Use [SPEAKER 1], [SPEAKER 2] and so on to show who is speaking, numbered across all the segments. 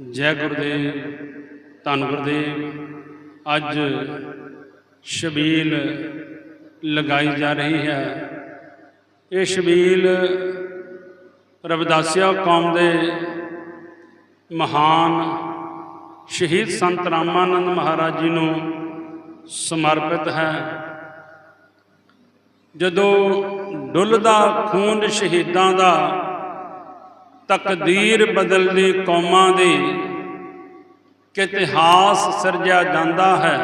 [SPEAKER 1] ਜੈ ਗੁਰਦੇਵ, ਧੰਨ ਗੁਰਦੇਵ। ਅੱਜ ਸ਼ਬੀਲ ਲਗਾਈ ਜਾ ਰਹੀ ਹੈ। ਇਹ ਸ਼ਬੀਲ ਰਵਿਦਾਸੀਆ ਕੌਮ ਦੇ ਮਹਾਨ ਸ਼ਹੀਦ ਸੰਤ ਰਾਮਾਨੰਦ ਮਹਾਰਾਜ ਜੀ ਨੂੰ ਸਮਰਪਿਤ ਹੈ। ਜਦੋਂ ਡੁੱਲਦਾ ਖੂਨ ਸ਼ਹੀਦਾਂ ਦਾ ਤਕਦੀਰ ਬਦਲਦੀ ਕੌਮਾਂ ਦੀ ਕਿ ਇਤਿਹਾਸ ਸਿਰਜਿਆ ਜਾਂਦਾ ਹੈ।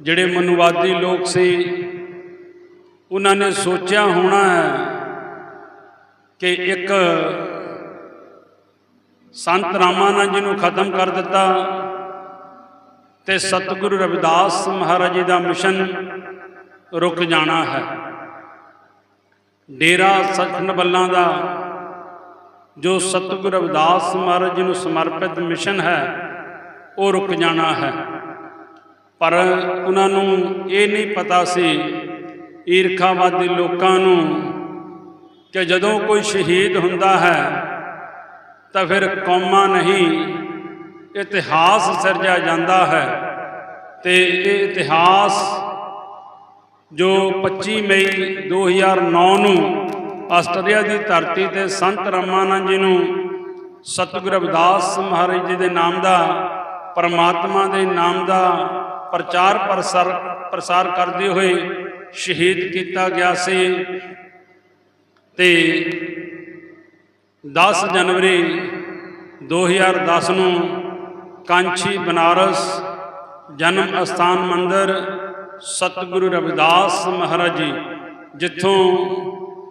[SPEAKER 1] ਜਿਹੜੇ ਮਨੁਵਾਦੀ ਲੋਕ ਸੀ, ਉਹਨਾਂ ਨੇ ਸੋਚਿਆ ਹੋਣਾ ਹੈ ਕਿ ਇੱਕ ਸੰਤ ਰਾਮਾਨੰਦ ਜੀ ਨੂੰ ਖਤਮ ਕਰ ਦਿੱਤਾ ਤੇ ਸਤਿਗੁਰੂ ਰਵਿਦਾਸ ਮਹਾਰਾਜ ਜੀ ਦਾ ਮਿਸ਼ਨ ਰੁਕ ਜਾਣਾ ਹੈ। ਡੇਰਾ ਸਚਖੰਡ ਬੱਲਾਂ ਦਾ, ਜੋ ਸਤਿਗੁਰ ਰਵਿਦਾਸ ਮਹਾਰਾਜ ਜੀ ਨੂੰ ਸਮਰਪਿਤ ਮਿਸ਼ਨ ਹੈ, ਉਹ ਰੁਕ ਜਾਣਾ ਹੈ। ਪਰ ਉਹਨਾਂ ਨੂੰ ਇਹ ਨਹੀਂ ਪਤਾ ਸੀ, ਈਰਖਾਵਾਦੀ ਲੋਕਾਂ ਨੂੰ, ਕਿ ਜਦੋਂ ਕੋਈ ਸ਼ਹੀਦ ਹੁੰਦਾ ਹੈ, ਤਾਂ ਫਿਰ ਕੌਮਾਂ ਨਹੀਂ, ਇਤਿਹਾਸ ਸਿਰਜਿਆ ਜਾਂਦਾ ਹੈ। ਤੇ ਇਹ ਇਤਿਹਾਸ ਜੋ 25 ਮਈ 2009 ਨੂੰ ਆਸਟ੍ਰੇਲੀਆ ਦੀ ਧਰਤੀ ਤੇ ਸੰਤ ਰਾਮਾਨੰਦ ਜੀ ਨੂੰ ਸਤਿਗੁਰ ਰਵਿਦਾਸ ਮਹਾਰਾਜ ਜੀ ਦੇ ਨਾਮ ਦਾ, ਪਰਮਾਤਮਾ ਦੇ ਨਾਮ ਦਾ ਪ੍ਰਚਾਰ ਪ੍ਰਸਾਰ ਪ੍ਰਸਾਰ ਕਰਦੇ ਹੋਏ ਸ਼ਹੀਦ ਕੀਤਾ ਗਿਆ ਸੀ। ਤੇ 10 ਜਨਵਰੀ 2010 ਨੂੰ ਕਾਂਚੀ ਬਨਾਰਸ ਜਨਮ ਅਸਥਾਨ ਮੰਦਿਰ ਸਤਿਗੁਰੂ ਰਵਿਦਾਸ ਮਹਾਰਾਜ ਜੀ, ਜਿੱਥੋਂ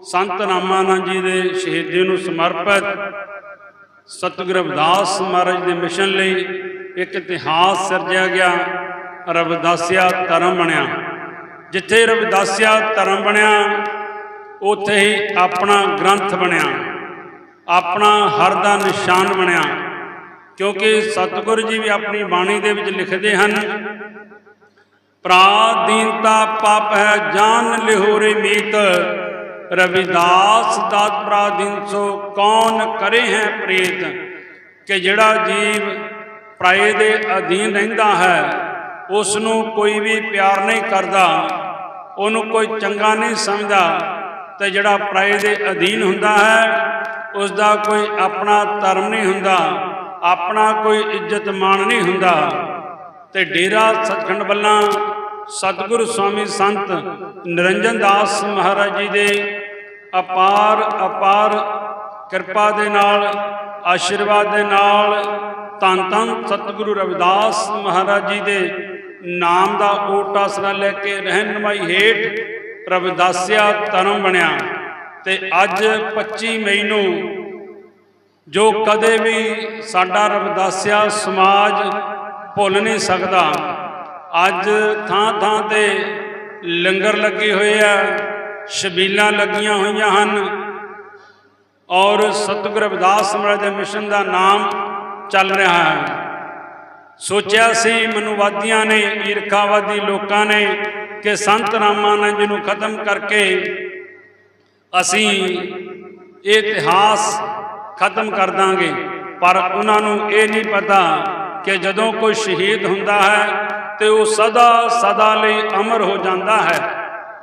[SPEAKER 1] ਸੰਤ ਰਾਮਾਨੰਦ ਜੀ ਦੇ ਸ਼ਹੀਦੀ ਨੂੰ ਸਮਰਪਿਤ ਸਤਿਗੁਰੂ ਰਵਿਦਾਸ ਮਹਾਰਾਜ ਦੇ ਮਿਸ਼ਨ ਲਈ ਇੱਕ ਇਤਿਹਾਸ ਸਿਰਜਿਆ ਗਿਆ, ਰਵਿਦਾਸਿਆ ਧਰਮ ਬਣਿਆ। ਜਿੱਥੇ ਰਵਿਦਾਸਿਆ ਧਰਮ ਬਣਿਆ, ਉੱਥੇ ਹੀ ਆਪਣਾ ਗ੍ਰੰਥ ਬਣਿਆ, ਆਪਣਾ ਹਰ ਦਾ ਨਿਸ਼ਾਨ ਬਣਿਆ। ਕਿਉਂਕਿ ਸਤਿਗੁਰੂ ਜੀ ਵੀ ਆਪਣੀ ਬਾਣੀ ਦੇ ਵਿੱਚ ਲਿਖਦੇ ਹਨ ਪ੍ਰਾਦੀਨਤਾ ਪਾਪ ਹੈ, ਜਾਨ ਲਿਹੋਰੇ ਮੀਤ। ਰਵਿਦਾਸ ਦਾਤ ਪ੍ਰਾਦੀਨ ਸੋ ਕੌਣ ਕਰੇ ਹੈ ਪ੍ਰੇਤ? ਕਿ ਜਿਹੜਾ ਜੀਵ ਪ੍ਰਾਏ ਦੇ ਅਧੀਨ ਰਹਿੰਦਾ ਹੈ ਉਸ ਨੂੰ ਕੋਈ ਵੀ ਪਿਆਰ ਨਹੀਂ ਕਰਦਾ, ਉਹਨੂੰ ਕੋਈ ਚੰਗਾ ਨਹੀਂ ਸਮਝਦਾ, ਤੇ ਜਿਹੜਾ ਪ੍ਰਾਏ ਦੇ ਅਧੀਨ ਹੁੰਦਾ ਹੈ ਉਸ ਦਾ ਕੋਈ ਆਪਣਾ ਧਰਮ ਨਹੀਂ ਹੁੰਦਾ, ਆਪਣਾ ਕੋਈ ਇੱਜ਼ਤ ਮਾਣ ਨਹੀਂ ਹੁੰਦਾ। ਤੇ ਡੇਰਾ ਸਤਖੰਡ ਵੱਲਾਂ ਸਤਿਗੁਰੂ ਸਵਾਮੀ ਸੰਤ ਨਿਰੰਜਨ ਦਾਸ ਮਹਾਰਾਜ ਜੀ ਦੇ ਅਪਾਰ ਅਪਾਰ ਕਿਰਪਾ ਦੇ ਨਾਲ, ਆਸ਼ੀਰਵਾਦ ਦੇ ਨਾਲ ਧੰਨ ਧੰਨ ਸਤਿਗੁਰੂ ਰਵਿਦਾਸ ਮਹਾਰਾਜ ਜੀ ਦੇ ਨਾਮ ਦਾ ਓਟ ਆਸਰਾ ਲੈ ਕੇ ਰਹਿਨਮਾਈ ਹੇਠ ਰਵਿਦਾਸਿਆ ਧਰਮ ਬਣਿਆ। ਤੇ ਅੱਜ 25 ਮਈ ਨੂੰ ਜੋ ਕਦੇ ਵੀ ਸਾਡਾ ਰਵਿਦਾਸਿਆ ਸਮਾਜ ਭੁੱਲ ਨਹੀਂ ਸਕਦਾ ਅੱਜ ਥਾਂ ਥਾਂ ਤੇ ਲੰਗਰ ਲੱਗੇ ਹੋਏ ਆ, ਸ਼ਬੀਲਾਂ ਲੱਗੀਆਂ ਹੋਈਆਂ ਹਨ ਔਰ ਸਤਿਗੁਰ ਰਵਿਦਾਸ ਮਹਾਰਾਜ ਮਿਸ਼ਨ ਦਾ ਨਾਮ ਚੱਲ ਰਿਹਾ ਹੈ। ਸੋਚਿਆ ਸੀ ਮਨੁਵਾਦੀਆਂ ਨੇ, ਈਰਖਾਵਾਦੀ ਲੋਕਾਂ ਨੇ ਕਿ ਸੰਤ ਰਾਮਾਨੰਦ ਜੀ ਨੂੰ ਖਤਮ ਕਰਕੇ ਅਸੀਂ ਇਹ ਇਤਿਹਾਸ ਖਤਮ ਕਰ ਦਾਂਗੇ। ਪਰ ਉਹਨਾਂ ਨੂੰ ਇਹ ਨਹੀਂ ਪਤਾ ਕਿ ਜਦੋਂ ਕੋਈ ਸ਼ਹੀਦ ਹੁੰਦਾ ਹੈ ਤੇ ਉਹ ਸਦਾ ਸਦਾ ਲਈ ਅਮਰ ਹੋ ਜਾਂਦਾ ਹੈ।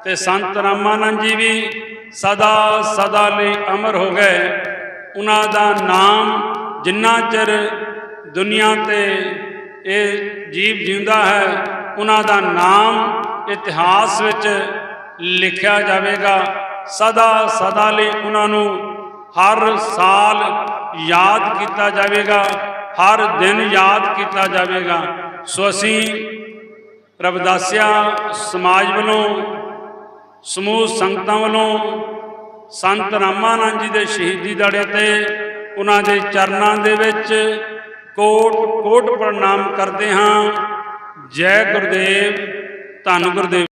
[SPEAKER 1] ਤੇ ਸੰਤ ਰਾਮਾਨੰਦ ਜੀ ਵੀ ਸਦਾ ਸਦਾ ਲਈ ਅਮਰ ਹੋ ਗਏ। ਉਹਨਾਂ ਦਾ ਨਾਮ ਜਿੰਨਾ ਚਿਰ ਦੁਨੀਆ ਤੇ ਇਹ ਜੀਵ ਜਿਉਂਦਾ ਹੈ, ਉਹਨਾਂ ਦਾ ਨਾਮ ਇਤਿਹਾਸ ਵਿੱਚ ਲਿਖਿਆ ਜਾਵੇਗਾ। ਸਦਾ ਸਦਾ ਲਈ ਉਹਨਾਂ ਨੂੰ ਹਰ ਸਾਲ ਯਾਦ ਕੀਤਾ ਜਾਵੇਗਾ, ਹਰ ਦਿਨ ਯਾਦ ਕੀਤਾ ਜਾਵੇਗਾ। ਸੋ ਅਸੀਂ ਰਵਦਾਸਿਆ ਸਮਾਜ ਵੱਲੋਂ, ਸਮੂਹ ਸੰਗਤਾਂ ਵੱਲੋਂ, ਸੰਤ ਰਾਮਾਨੰਦ ਜੀ ਦੇ ਸ਼ਹੀਦੀ ਦਾੜੇ ਤੇ ਉਹਨਾਂ ਦੇ ਚਰਨਾਂ ਦੇ ਵਿੱਚ ਕੋਟ ਕੋਟ ਪ੍ਰਣਾਮ ਕਰਦੇ ਹਾਂ। ਜੈ ਗੁਰਦੇਵ, ਧੰਨ ਗੁਰਦੇਵ।